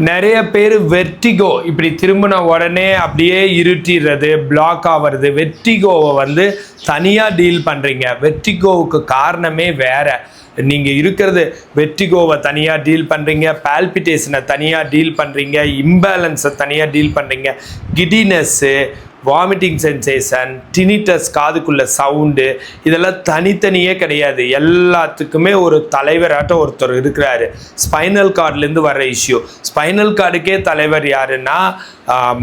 நிறைய பேர் வெர்டிகோ இப்படி திரும்பின உடனே அப்படியே இருட்டிடுறது பிளாக் ஆகிறது வெர்டிகோவை வந்து தனியாக டீல் பண்ணுறீங்க வெர்டிகோவுக்கு காரணமே வேறு. நீங்கள் இருக்கிறது வெர்டிகோவை தனியாக டீல் பண்ணுறீங்க பால்பிட்டேஷனை தனியாக டீல் பண்ணுறீங்க இம்பேலன்ஸை தனியாக டீல் பண்ணுறீங்க கிடினஸ்ஸு வாமிட்டிங் சென்சேஷன் டினிட்டஸ் காதுக்குள்ள சவுண்டு இதெல்லாம் தனித்தனியே கிடையாது. எல்லாத்துக்குமே ஒரு தலைவராட்டம் ஒருத்தர் இருக்கிறாரு. ஸ்பைனல் கார்ட்லேருந்து வர இஷ்யூ ஸ்பைனல் கார்டுக்கே தலைவர் யாருன்னா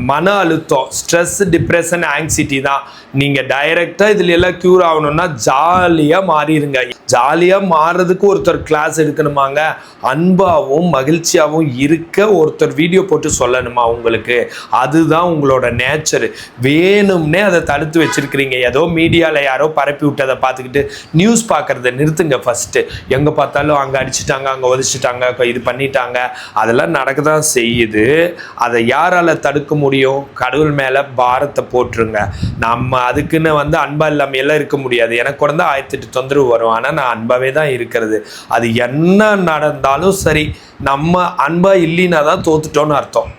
மன அழுத்தம் ஸ்ட்ரெஸ் டிப்ரெஷன் ஆங்ஸிட்டி தான். நீங்கள் டைரெக்டாக இதில் எல்லாம் க்யூர் ஆகணும்னா ஜாலியாக மாறிடுங்க. ஜாலியாக மாறுறதுக்கு ஒருத்தர் கிளாஸ் எடுக்கணுமாங்க? அன்பாகவும் மகிழ்ச்சியாகவும் இருக்க ஒருத்தர் வீடியோ போட்டு சொல்லணுமா உங்களுக்கு? அதுதான் உங்களோட நேச்சர் வேணும்னே அதை தடுத்து வச்சிருக்கிறீங்க. ஏதோ மீடியாவில் யாரோ பரப்பி விட்டதை பார்த்துக்கிட்டு நியூஸ் பார்க்குறத நிறுத்துங்க ஃபஸ்ட்டு எங்கே பார்த்தாலும் அங்கே அடிச்சிட்டாங்க அங்கே உதச்சிட்டாங்க இது பண்ணிட்டாங்க. அதெல்லாம் நடக்க தான் செய்யுது. அதை யாரால் தடுக்க முடியும்? கடவுள் மேலே பாரத்தை போட்டுருங்க. நம்ம அதுக்குன்னு வந்து அன்பா இல்லாமல் எல்லாம் இருக்க முடியாது. எனக்கு கூட ஆயிரத்தி எட்டு தொந்தரவு வரும். ஆனால் நான் அன்பாவே தான் இருக்கிறது. அது என்ன நடந்தாலும் சரி நம்ம அன்பா இல்லைன்னா தான் தோத்துட்டோன்னு அர்த்தம்.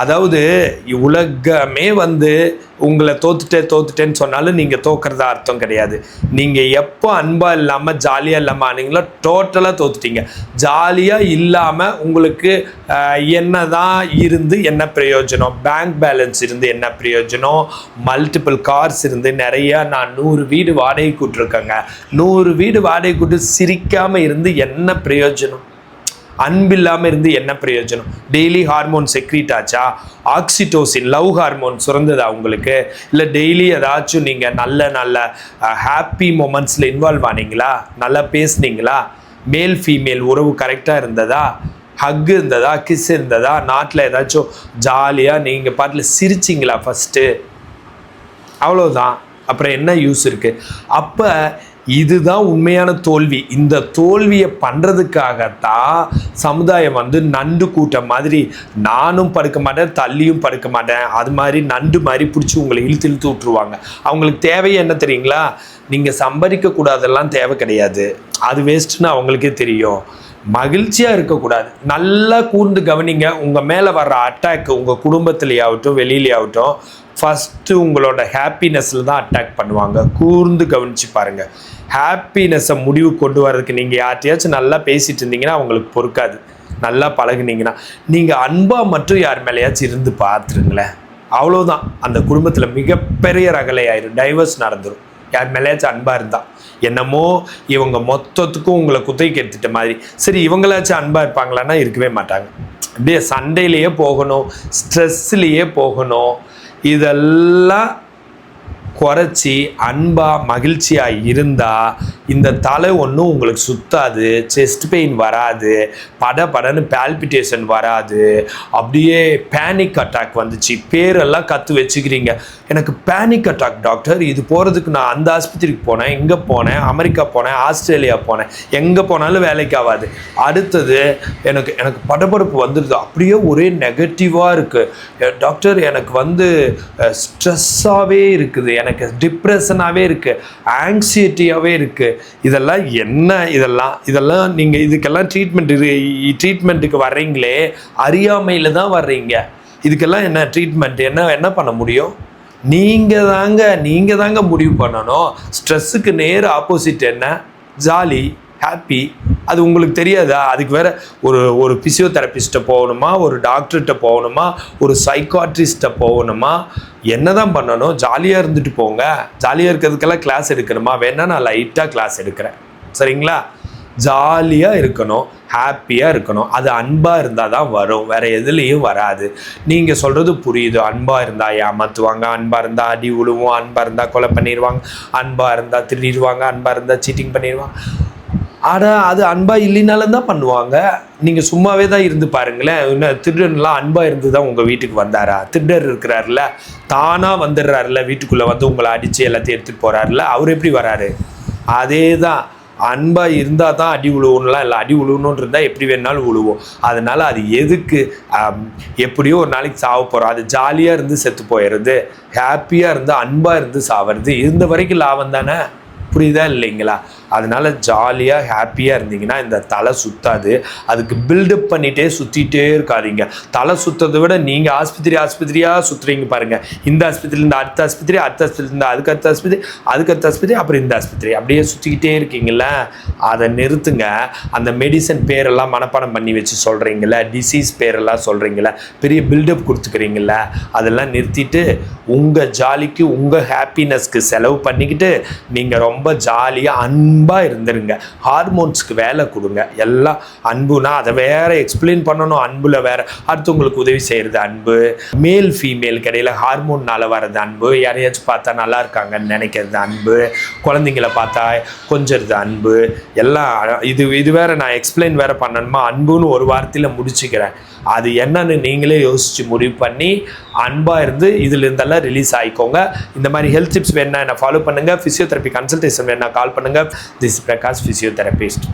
அதாவது உலகமே வந்து உங்களை தோத்துட்டே தோத்துட்டேன்னு சொன்னாலும் நீங்கள் தோக்குறதா அர்த்தம் கிடையாது. நீங்கள் எப்போ அன்பாக இல்லாமல் ஜாலியாக இல்லாமல் ஆனீங்களோ டோட்டலாக தோத்துட்டீங்க. ஜாலியாக இல்லாமல் உங்களுக்கு என்ன தான் இருந்து என்ன பிரயோஜனம்? பேங்க் பேலன்ஸ் இருந்து என்ன பிரயோஜனம்? மல்டிபிள் கார்ஸ் இருந்து நிறையா நான் நூறு வீடு வாடகை கூட்டிருக்கேங்க நூறு வீடு வாடகை கூட்டு சிரிக்காமல் இருந்து என்ன பிரயோஜனம்? அன்பு இல்லாமல் இருந்து என்ன பிரயோஜனம்? டெய்லி ஹார்மோன் செக்ரீட் ஆச்சா? ஆக்சிடோசின் லவ் ஹார்மோன் சுரந்ததா உங்களுக்கு? இல்லை டெய்லி ஏதாச்சும் நீங்கள் நல்ல நல்ல ஹாப்பி மூமெண்ட்ஸில் இன்வால்வ் ஆனீங்களா? நல்லா பேசுனீங்களா? மேல் ஃபீமேல் உறவு கரெக்டாக இருந்ததா? ஹக் இருந்ததா? கிஸ் இருந்ததா? நாட்டில் ஏதாச்சும் ஜாலியாக நீங்கள் பாட்டில் சிரிச்சிங்களா ஃபஸ்ட்டு அவ்வளோதான் அப்புறம் என்ன யூஸ் இருக்குது அப்போ இதுதான் உண்மையான தோல்வி. இந்த தோல்வியை பண்ணுறதுக்காகத்தான் சமுதாயம் வந்து நண்டு கூட்டம் மாதிரி நானும் படுக்க மாட்டேன் தள்ளியும் படுக்க மாட்டேன். அது மாதிரி நண்டு மாதிரி பிடிச்சி உங்களை இழுத்து இழுத்து விட்ருவாங்க அவங்களுக்கு தேவை என்ன தெரியுங்களா? நீங்கள் சம்பாதிக்கக்கூடாதெல்லாம் தேவை கிடையாது. அது வேஸ்ட்டுன்னு அவங்களுக்கே தெரியும். மகிழ்ச்சியாக இருக்கக்கூடாது. நல்லா கூர்ந்து கவனிங்க. உங்கள் மேலே வர்ற அட்டாக் உங்கள் குடும்பத்துலேயாகட்டும் வெளியிலேயாகட்டும் ஃபஸ்ட்டு உங்களோட ஹாப்பினஸில் தான் அட்டாக் பண்ணுவாங்க. கூர்ந்து கவனித்து பாருங்கள் ஹாப்பினஸை முடிவு கொண்டு வர்றதுக்கு நீங்கள் யார்ட்டையாச்சும் நல்லா பேசிட்டு இருந்தீங்கன்னா அவங்களுக்கு பொறுக்காது. நல்லா பழகுனீங்கன்னா. நீங்கள் அன்பாக மட்டும் யார் மேலேயாச்சும் இருந்து பார்த்துருங்களேன். அவ்வளோதான் அந்த குடும்பத்தில் மிகப்பெரிய ரகலை ஆயிரும் டைவர்ஸ் நடந்துடும் யார் மேலேயாச்சும் அன்பாக இருந்தால் என்னமோ இவங்க மொத்தத்துக்கும் உங்களை குத்தைக்கு எடுத்துட்ட மாதிரி. சரி இவங்களாச்சும் அன்பாக இருப்பாங்களான்னா இருக்கவே மாட்டாங்க. அப்படியே சண்டையிலேயே போகணும் ஸ்ட்ரெஸ்லேயே போகணும். இதெல்லாம் குறைச்சி அன்பாக மகிழ்ச்சியாக இருந்தால் இந்த தலை ஒன்றும் உங்களுக்கு சுத்தாது செஸ்ட் பெயின் வராது பட படன்னு பால்பிட்டேஷன் வராது. அப்படியே பேனிக் அட்டாக் வந்துச்சு. பேரெல்லாம் கற்று வச்சுக்கிறீங்க. எனக்கு பேனிக் அட்டாக் டாக்டர் இது போகிறதுக்கு நான் அந்த ஆஸ்பத்திரிக்கு போனேன் இங்கே போனேன் அமெரிக்கா போனேன் ஆஸ்திரேலியா போனேன். எங்கே போனாலும் வேலைக்கு ஆகாது. அடுத்தது எனக்கு எனக்கு படபடப்பு வந்துடுது அப்படியே ஒரே நெகட்டிவாக இருக்குது டாக்டர் எனக்கு வந்து ஸ்ட்ரெஸ்ஸாகவே இருக்குது. எனக்கு டிப்ரெஷனாகவே இருக்குது ஆங்ஸைட்டியாகவே இருக்குது இதெல்லாம் என்ன இதெல்லாம்? இதெல்லாம் நீங்கள் இதுக்கெல்லாம் ட்ரீட்மெண்ட் ட்ரீட்மெண்ட்டுக்கு வர்றீங்களே அறியாமையில் தான் வர்றீங்க. இதுக்கெல்லாம் என்ன ட்ரீட்மெண்ட் என்ன என்ன பண்ண முடியும்? நீங்கள் தாங்க நீங்கள் தாங்க முடிவு பண்ணணும். ஸ்ட்ரெஸ்ஸுக்கு நேர் ஆப்போசிட் என்ன? ஜாலி ஹாப்பி அது உங்களுக்கு தெரியாதா? அதுக்கு வேற ஒரு ஒரு பிசியோதெரபிஸ்ட்டை போகணுமா? ஒரு டாக்டர்கிட்ட போகணுமா? ஒரு சைக்காட்ரிஸ்ட்டை போகணுமா? என்ன தான் பண்ணணும்? ஜாலியாக இருந்துட்டு போங்க. ஜாலியாக இருக்கிறதுக்கெல்லாம் கிளாஸ் எடுக்கணுமா? வேணா நான் லைட்டாக கிளாஸ் எடுக்கிறேன். சரிங்களா? ஜாலியாக இருக்கணும். ஹாப்பியாக இருக்கணும். அது அன்பாக இருந்தால் தான் வரும். வேறு எதுலேயும் வராது. நீங்கள் சொல்கிறது புரியுது. அன்பாக இருந்தால் ஏமாற்றுவாங்க அன்பாக இருந்தால் அடி விழுவோம் அன்பாக இருந்தால் கொலை பண்ணிடுவாங்க. அன்பாக இருந்தால் திருடிடுவாங்க. அன்பாக இருந்தால் சீட்டிங் பண்ணிடுவாங்க. ஆனால் அது அன்பாக இல்லைனாலும் தான் பண்ணுவாங்க. நீங்கள் சும்மாவே தான் இருந்து பாருங்களேன். இன்னும் திருடன்லாம் அன்பாக இருந்து தான் உங்கள் வீட்டுக்கு வந்தாரா? திருடர் இருக்கிறாருல தானாக வந்துடுறாருல வீட்டுக்குள்ளே வந்து உங்களை அடித்து எல்லாத்தையும் எடுத்துகிட்டு போகிறாருல அவர் எப்படி வராரு? அதே தான் அன்பாக இருந்தால் தான் அடி உழுவணும்லாம் இல்லை. அடி உழுவணுன்னு இருந்தால் எப்படி வேணாலும் உழுவோம். அதனால் அது எதுக்கு எப்படியோ ஒரு நாளைக்கு சாவ போகிறோம் அது ஜாலியாக இருந்து செத்து போயிடுறது ஹாப்பியாக இருந்து அன்பாக இருந்து சாவறது. இருந்த வரைக்கும் லாபம் தானே? புரியுதா இல்லைங்களா? அதனால் ஜாலியாக ஹாப்பியாக இருந்தீங்கன்னா இந்த தலை சுத்தாது. அதுக்கு பில்டப் பண்ணிகிட்டே சுற்றிட்டே இருக்காதீங்க. தலை சுத்ததை விட நீங்கள் ஆஸ்பத்திரி ஆஸ்பத்திரியாக சுற்றுறீங்க பாருங்கள் இந்த ஆஸ்பத்திரியிலேருந்து அடுத்த ஆஸ்பத்திரி அடுத்த ஆஸ்பத்திரிலேருந்து அதுக்கு அடுத்த ஆஸ்பத்திரி அதுக்கு அடுத்த ஆஸ்பத்திரி அப்புறம் இந்த ஆஸ்பத்திரி. அப்படியே சுற்றிக்கிட்டே இருக்கீங்கள அதை நிறுத்துங்க. அந்த மெடிசன் பேரெல்லாம் மனப்பாடம் பண்ணி வச்சு சொல்கிறீங்கள டிசீஸ் பேரெல்லாம் சொல்கிறீங்கள பெரிய பில்டப் கொடுத்துக்கிறீங்கள அதெல்லாம் நிறுத்திட்டு உங்கள் ஜாலிக்கு உங்கள் ஹாப்பினஸ்க்கு செலவு பண்ணிக்கிட்டு நீங்கள் ரொம்ப ஜாலியாக அன்பாக இருந்துருங்க. ஹார்மோன்ஸ்க்கு வேலை கொடுங்க. எல்லாம் அன்புனா அதை வேற எக்ஸ்பிளைன் பண்ணணும். அன்பில் வேற. அடுத்தவங்களுக்கு உதவி செய்கிறது அன்பு. மேல் ஃபீமேல் இடையில ஹார்மோன்னால் வர்றது அன்பு. யாரையாச்சும் பார்த்தா நல்லா இருக்காங்கன்னு நினைக்கிறது அன்பு. குழந்தைங்கள பார்த்தா கொஞ்சிறது அன்பு. எல்லாம் இது இது வேற நான் எக்ஸ்பிளைன் வேற பண்ணணுமா? அன்புன்னு ஒரு வார்த்தையில் முடிச்சுக்கிறேன். அது என்னன்னு நீங்களே யோசித்து முடிவு பண்ணி அன்பாக இருந்து இதுல இருந்தெல்லாம் ரிலீஸ் ஆகிக்கோங்க இந்த மாதிரி ஹெல்த் டிப்ஸ் வேணா என்ன ஃபாலோ பண்ணுங்கள் ஃபிசியோதெரப்பி கன்சல்டேஷன் வேணா கால் பண்ணுங்கள் திஸ் பிரகாஷ் ஃபிசியோதெரபிஸ்ட்